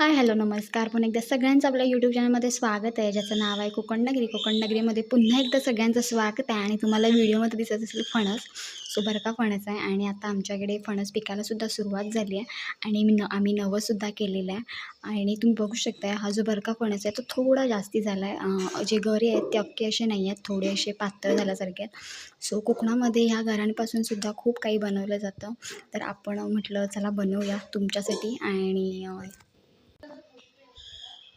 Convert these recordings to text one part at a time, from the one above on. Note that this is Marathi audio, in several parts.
हाय हॅलो नमस्कार. पुन्हा एकदा सगळ्यांचं आपल्या यूट्यूब चॅनलमध्ये स्वागत आहे. ज्याचं नाव आहे कोकणनगरी. कोकणनगरीमध्ये पुन्हा एकदा सगळ्यांचं स्वागत आहे आणि तुम्हाला व्हिडिओमध्ये दिसत असेल फणस. सो बरका फणस आहे. आणि आता आमच्याकडे फणस पिकायलासुद्धा सुरुवात झाली आहे. आणि मी न आम्ही नवंसुद्धा केलेलं आहे. आणि तुम्ही बघू शकता हा जो बरका फणस आहे तो थोडा जास्ती झाला आहे. जे गरे आहेत ते अक्के असे नाही आहेत. थोडे असे पातळ झाल्यासारखे आहेत. सो कोकणामध्ये ह्या घरांपासून सुद्धा खूप काही बनवलं जातं. तर आपण म्हटलं चला बनवूया तुमच्यासाठी. आणि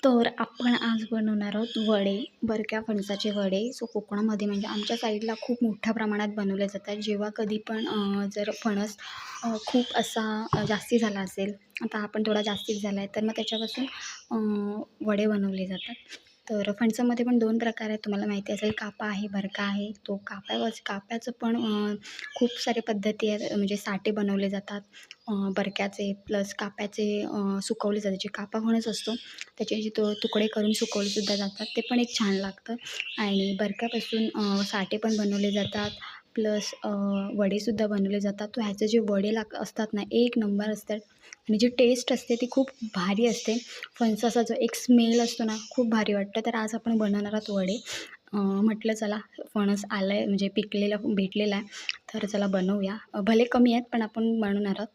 तर आपण आज बनवणार आहोत वडे बरक्या फणसाचे वडे. सो कोकणामध्ये म्हणजे आमच्या साईडला खूप मोठ्या प्रमाणात बनवले जातात. जेव्हा कधी पण जर फणस खूप असा जास्ती झाला असेल आता आपण थोडा जास्तीच झाला आहे तर मग त्याच्यापासून वडे बनवले जातात. तर फणसामध्ये पण दोन प्रकार आहेत. तुम्हाला माहिती असेल कापा आहे भरका आहे. तो काप्यावर काप्याचं पण खूप सारे पद्धती आहेत. म्हणजे साठे बनवले जातात. बरक्याचे प्लस काप्याचे सुकवले जातात. जे कापा होणंच असतो त्याचे जे तो तुकडे करून सुकवलेसुद्धा जातात. ते पण एक छान लागतं. आणि बरक्यापासून साठे पण बनवले जातात. प्लस वडेसुद्धा बनवले जातात. तो ह्याचे जे वडे लाग असतात ना एक नंबर असतात. आणि जी टेस्ट असते ती खूप भारी असते. फणसाचा जो एक स्मेल असतो ना खूप भारी वाटतं. तर आज आपण बनवणार आहोत वडे. म्हटलं चला फणस आलं आहे म्हणजे पिकलेला भेटलेला आहे. तर चला बनवूया. भले कमी आहेत पण आपण बनवणार आहोत.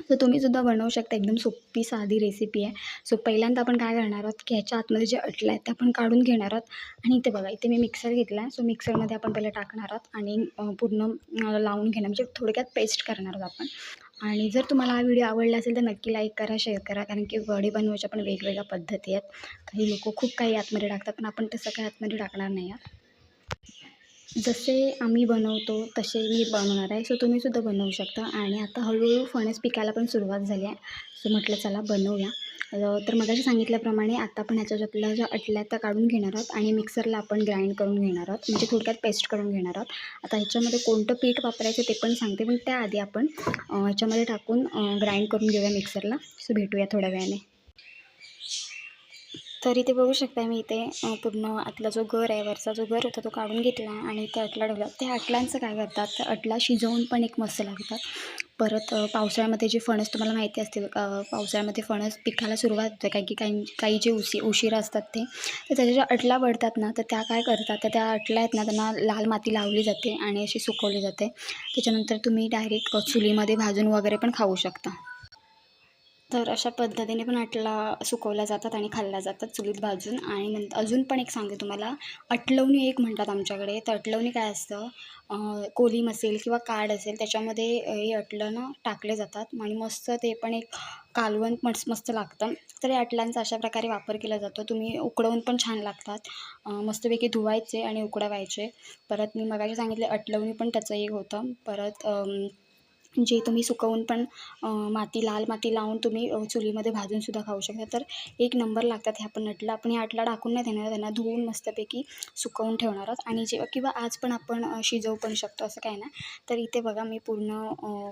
तर तुम्हीसुद्धा बनवू शकता. एकदम सोपी साधी रेसिपी आहे. सो पहिल्यांदा आपण काय करणार आहोत? की ह्याच्या आतमध्ये जे अटलं आहे ते आपण काढून घेणार आहोत. आणि इथे बघा इथे मी मिक्सर घेतला आहे. सो मिक्सरमध्ये आपण पहिले टाकणार आहोत आणि पूर्ण लावून घेणार. म्हणजे थोडक्यात पेस्ट करणार आहोत आपण. आणि जर तुम्हाला हा व्हिडिओ आवडला असेल तर नक्की लाईक करा शेअर करा. कारण की वडे बनवायच्या पण वेगवेगळ्या पद्धती आहेत. काही लोक खूप काही आतमध्ये टाकतात पण आपण तसं काही आतमध्ये टाकणार नाही आहे जसे आम्ही बनवतो तसे मी बनवणार आहे. सो तुम्हीसुद्धा बनवू शकता. आणि आता हळूहळू फणस पिकायला पण सुरुवात झाली आहे. सो म्हटलं चला बनवूया. तर मगाशी सांगितल्याप्रमाणे आता आपण ह्याच्या ज्यातल्या ज्या अटल्या त्या काढून घेणार आहोत आणि मिक्सरला आपण ग्राइंड करून घेणार आहोत. म्हणजे थोडक्यात पेस्ट करून घेणार आहोत. आता ह्याच्यामध्ये कोणतं पीठ वापरायचं ते पण सांगते. पण त्याआधी आपण ह्याच्यामध्ये टाकून ग्राइंड करून घेऊया मिक्सरला सो भेटूया थोड्या वेळाने. तर इथे बघू शकता मी इथे पूर्ण आतला जो गर आहे वरचा जो गर होता तो काढून घेतला आणि इथे अटला ठेवला. त्या अटलांचं काय करतात तर अटला शिजवून पण एक मस्त लागतात. परत पावसाळ्यामध्ये जे फणस तुम्हाला माहिती असतील पावसाळ्यामध्ये फणस पिकाला सुरुवात होते काही की काही काही जे उशी उशिरा असतात ते तर त्याच्या ज्या अटला पडतात ना तर त्या काय करतात तर त्या अटल्या आहेत ना त्यांना लाल माती लावली जाते आणि अशी सुकवली जाते. त्याच्यानंतर तुम्ही डायरेक्ट चुलीमध्ये भाजून वगैरे पण खाऊ शकता. तर अशा पद्धतीने पण अटला सुकवल्या जातात आणि खाल्ल्या जातात चुलीत भाजून. आणि नंतर अजून पण एक सांगते तुम्हाला. अटलवणी एक म्हणतात आमच्याकडे. तर अटलवणी काय असतं? कोलीम असेल किंवा काड असेल त्याच्यामध्ये हे अटलं टाकले जातात. आणि मस्त ते पण एक कालवण मस्त मस्त लागतं. तर या अटलांचा अशा प्रकारे वापर केला जातो. तुम्ही उकडवून पण छान लागतात. मस्तपैकी धुवायचे आणि उकडवायचे. परत मी मगाशी सांगितले अटलवणी पण त्याचं एक होतं. परत जे तुम्ही सुकवून पण माती लाल माती लावून तुम्ही चुलीमध्ये भाजूनसुद्धा खाऊ शकता. तर एक नंबर लागतात ह्या पण नटला. आपण ह्या आटला टाकून नाही देणार. त्यांना धुवून मस्तपैकी सुकवून ठेवणार आहोत. आणि जे किंवा आज पण आपण शिजवू पण शकतो असं काय ना तर इथे बघा मी पूर्ण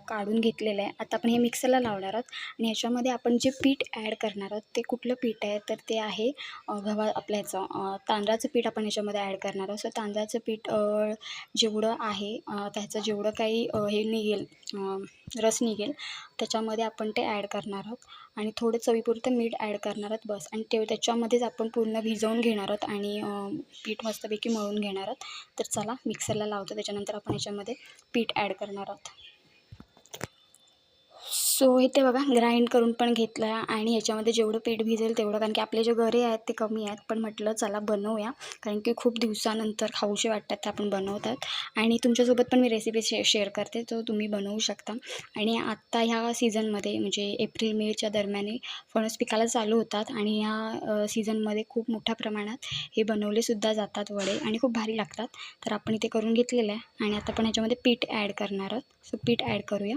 काढून घेतलेलं आहे. आता आपण हे मिक्सरला लावणार आहोत. आणि ह्याच्यामध्ये आपण जे पीठ ॲड करणार आहोत ते कुठलं पीठ आहे? तर ते आहे गव्हा आपल्या तांदळाचं पीठ आपण ह्याच्यामध्ये ॲड करणार आहोत. सो तांदळाचं पीठ जेवढं आहे त्याचं जेवढं काही हे निघेल रस निघेल. त्याच्यामध्ये आपण ते ॲड करणार आहोत. आणि थोडं चवीपुरतं मीठ ॲड करणार आहोत बस. आणि ते त्याच्यामध्येच आपण पूर्ण भिजवून घेणार आहोत आणि पीठ मस्तपैकी मळून घेणार आहोत. तर चला मिक्सरला लावतो. त्याच्यानंतर आपण याच्यामध्ये पीठ ॲड करणार आहोत. सो इथे बघा ग्राइंड करून पण घेतलं आणि याच्यामध्ये जेवढं पीठ भिजेल तेवढं कारण की आपले जे घरे आहेत ते कमी आहेत. पण म्हटलं चला बनवूया कारण की खूप दिवसानंतर खाऊशे वाटतात ते आपण बनवतात. आणि तुमच्यासोबत पण मी रेसिपी शे शेअर करते तो तुम्ही बनवू शकता. आणि आत्ता ह्या सीझनमध्ये म्हणजे एप्रिल मेच्या दरम्यान फणस पिकाला चालू होतात आणि ह्या सीझनमध्ये खूप मोठ्या प्रमाणात हे बनवलेसुद्धा जातात वडे आणि खूप भारी लागतात. तर आपण इथे करून घेतलेलं आहे आणि आता आपण ह्याच्यामध्ये पीठ ॲड करणार आहोत. सो पीठ ॲड करूया.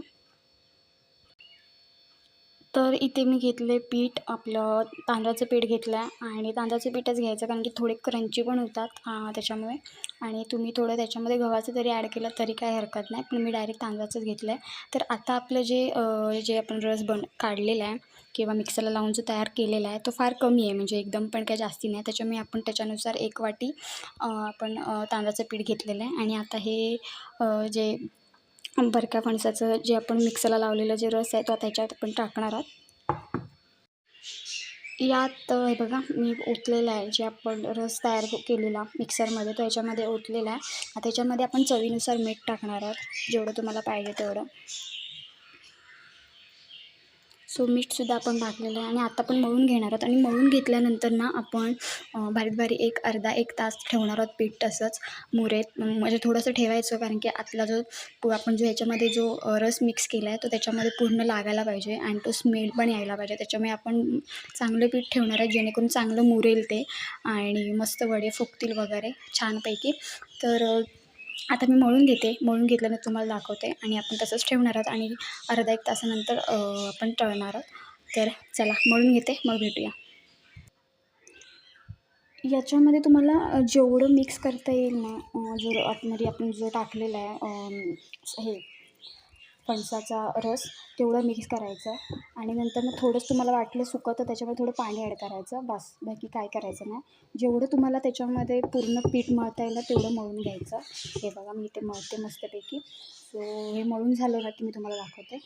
तर इथे मी घेतले पीठ आपलं तांदळाचं पीठ घेतलं आहे आणि तांदळाचं पीठच घ्यायचं कारण की थोडे क्रंची पण होतात त्याच्यामुळे. आणि तुम्ही थोडं त्याच्यामध्ये गव्हाचं जरी ॲड केलं तरी काही हरकत नाही पण मी डायरेक्ट तांदळाचंच घेतलं आहे तर आता आपलं जे जे आपण रस बन काढलेला आहे किंवा मिक्सरला लावून जो तयार केलेला आहे तो फार कमी आहे म्हणजे एकदम पण काही जास्ती नाही. त्याच्यामुळे आपण त्याच्यानुसार एक वाटी आपण तांदळाचं पीठ घेतलेलं आहे. आणि आता हे जे बरक्या फणसाचं जे आपण मिक्सरला लावलेलं जे रस आहे तो आता ह्याच्यात आपण टाकणार आहोत. यात हे बघा मी ओतलेलं आहे. जे आपण रस तयार केलेला मिक्सरमध्ये तो याच्यामध्ये ओतलेला आहे. आता याच्यामध्ये आपण चवीनुसार मीठ टाकणार आहोत जेवढं तुम्हाला पाहिजे तेवढं. सो मीठसुद्धा आपण टाकलेलं आहे आणि आता आपण मळून घेणार आहोत. आणि मळून घेतल्यानंतर ना आपण बारीक बारीक एक अर्धा एक तास ठेवणार आहोत पीठ तसंच मुरेत. म्हणजे थोडंसं ठेवायचं कारण की आतला जो आपण जो ह्याच्यामध्ये जो रस मिक्स केला आहे तो त्याच्यामध्ये पूर्ण लागायला पाहिजे आणि तो स्मेल पण यायला पाहिजे. त्याच्यामुळे आपण चांगलं पीठ ठेवणार आहे जेणेकरून चांगलं मुरेल ते आणि मस्त वडे फुगतील वगैरे छानपैकी. तर आता मी मळून घेते. मळून घेतल्यानंतर तुम्हाला दाखवते. आणि आपण तसंच ठेवणार आहोत. आणि अर्धा एक तासानंतर आपण तळणार आहोत. तर चला मळून घेते. मग भेटूया. याच्यामध्ये तुम्हाला जेवढं मिक्स करता येईल ना जर आतमध्ये आपण जो टाकलेला आहे हे फणसाचा रस तेवढं मिक्स करायचं. आणि नंतर मग थोडंच तुम्हाला वाटलं सुकं तर त्याच्यामध्ये थोडं पाणी ॲड करायचं. बस बाकी काय करायचं नाही. जेवढं तुम्हाला त्याच्यामध्ये पूर्ण पीठ मळता येईल तेवढं मळून घ्यायचं. हे बघा मी ते मळते मस्तपैकी. सो हे मळून झालं ना की मी तुम्हाला दाखवते.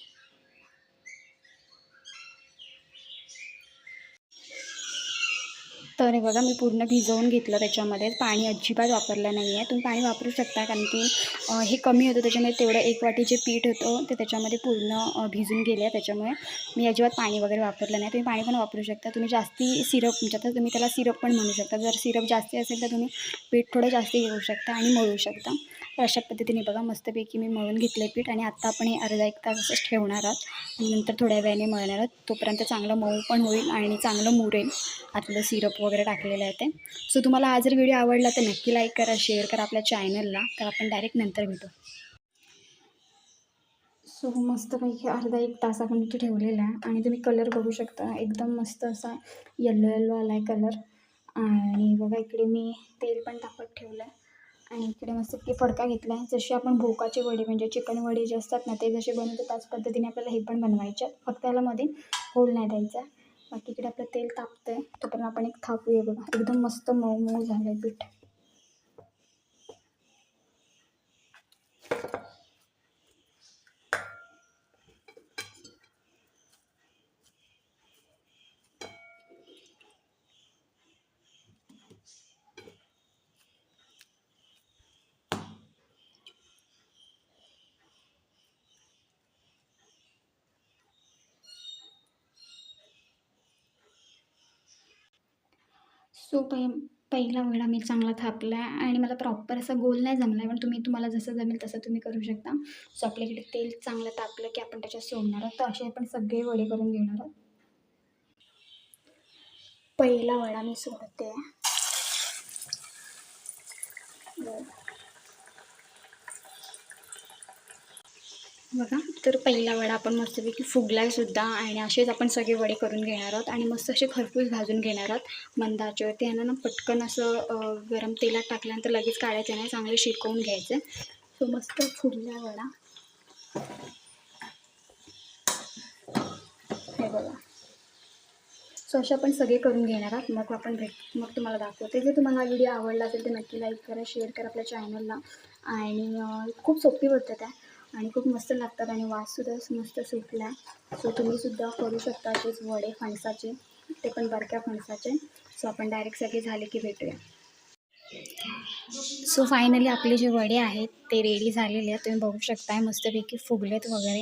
तर हे बघा मी पूर्ण भिजवून घेतलं त्याच्यामध्ये. पाणी अजिबात वापरलं नाही आहे तुम्ही पाणी वापरू शकता कारण की हे कमी होतं. त्याच्यामुळे तेवढं एक वाटी जे पीठ होतं ते त्याच्यामध्ये पूर्ण भिजून गेले आहे त्याच्यामुळे मी अजिबात पाणी वगैरे वापरलं नाही. तुम्ही पाणी पण वापरू शकता. तुम्ही जास्ती सिरप म्हणजे आता तुम्ही त्याला सिरप पण म्हणू शकता. जर सिरप जास्ती असेल तर तुम्ही पीठ थोडं जास्ती घेऊ शकता आणि मळू शकता. तर अशा पद्धतीने बघा मस्तपैकी मी मळून घेतलं आहे पीठ आणि आत्ता आपण हे अर्धा एक तास असंच ठेवणार आहोत. आणि नंतर थोड्या वेळाने मळणार आहोत. तोपर्यंत चांगलं मऊ पण होईल आणि चांगलं मुरेल. आतलं सिरप वगैरे टाकलेलं आहे ते. सो तुम्हाला हा जर व्हिडिओ आवडला तर नक्की लाईक करा शेअर करा आपल्या चॅनलला तर आपण डायरेक्ट नंतर भेटू. सो मस्तपैकी अर्धा एक तास आपण इथे ठेवलेला आहे. आणि तुम्ही कलर बघू शकता. एकदम मस्त असा येल्लो येल्लो आला आहे कलर आणि बघा इकडे मी तेल पण तापत ठेवलं आहे आणि इकडे मस्त की फडका घेतला आहे. जशी आपण भोकाचे वडे म्हणजे चिकन वडे जे असतात ना ते जसे बनवतो त्याच पद्धतीने आपल्याला हे पण बनवायचे फक्त त्याला मध्ये होल नाही द्यायचा. बाकी इकडे आपलं तेल तापतं आहे तोपर्यंत आपण एक थापूया बघा एकदम मस्त मऊ मऊ झालं आहे पीठ. सो पहि पहिला वडा मी चांगला थापला आहे आणि मला प्रॉपर असा गोल नाही जमला. आहे पण तुम्ही तुम्हाला जसं जमेल तसं तुम्ही करू शकता. सो आपल्याकडे तेल चांगलं तापलं की आपण त्याच्यात सोडणार आहोत. तर असे आपण सगळे वडे करून घेणार आहोत. पहिला वडा मी सोडते बरं. बघा. तर पहिला वडा आपण मस्तपैकी फुगला सुद्धा आणि असेच आपण सगळे वडे करून घेणार आहोत आणि मस्त असे खरपूस भाजून घेणार आहोत. मंदाच्यावरती यांना ना पटकन असं गरम तेलात टाकल्यानंतर लगेच काढायचं नाही चांगले शिकवून घ्यायचं. सो मस्त फुगला वडा. हे बघा. सो असे आपण सगळे करून घेणार आहोत. मग आपण भेट मग तुम्हाला दाखवते. जर तुम्हाला हा व्हिडिओ आवडला असेल तर नक्की लाईक करा शेअर करा आपल्या चॅनलला आणि खूप सोपी पद्धत आहे. आणि खूप मस्त लागतात आणि वाससुद्धा मस्त सुटला. सो तुम्हीसुद्धा करू शकता असेच वडे फणसाचे. ते पण बारक्या फणसाचे. सो आपण डायरेक्ट सगळे झाले की भेटूया. सो फायनली आपले जे वडे आहेत ते रेडी झालेले आहेत. तुम्ही बघू शकताय मस्तपैकी फुगलेत वगैरे.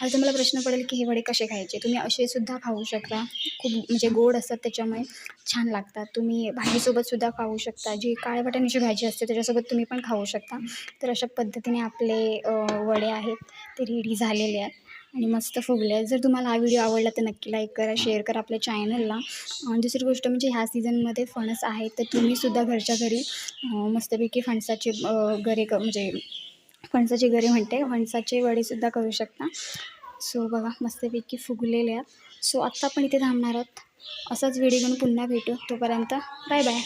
आता तुम्हाला प्रश्न पडेल की हे वडे कसे खायचे? तुम्ही असे सुद्धा खाऊ शकता. खूप म्हणजे गोड असतात त्याच्यामुळे छान लागतात. तुम्ही भाजीसोबतसुद्धा खाऊ शकता. जी काळ्या वाटाण्याची भाजी असते त्याच्यासोबत तुम्ही पण खाऊ शकता. तर अशा पद्धतीने आपले वडे आहेत ते रेडी झालेले आहेत. आणि मस्त फुगले जर तुम्हाला हा व्हिडिओ आवडला तर नक्की लाईक करा शेअर करा आपल्या चॅनलला आणि दुसरी गोष्ट म्हणजे ह्या सीझनमध्ये फणस आहे तर तुम्हीसुद्धा घरच्या घरी मस्तपैकी फणसाचे गरे क म्हणजे फणसाचे गरे म्हणते फणसाचे वडेसुद्धा करू शकता. सो बघा मस्तपैकी फुगलेले आहेत सो आत्ता आपण इथे थांबणार आहोत. असाच व्हिडिओ घेऊन पुन्हा भेटू. तोपर्यंत बाय बाय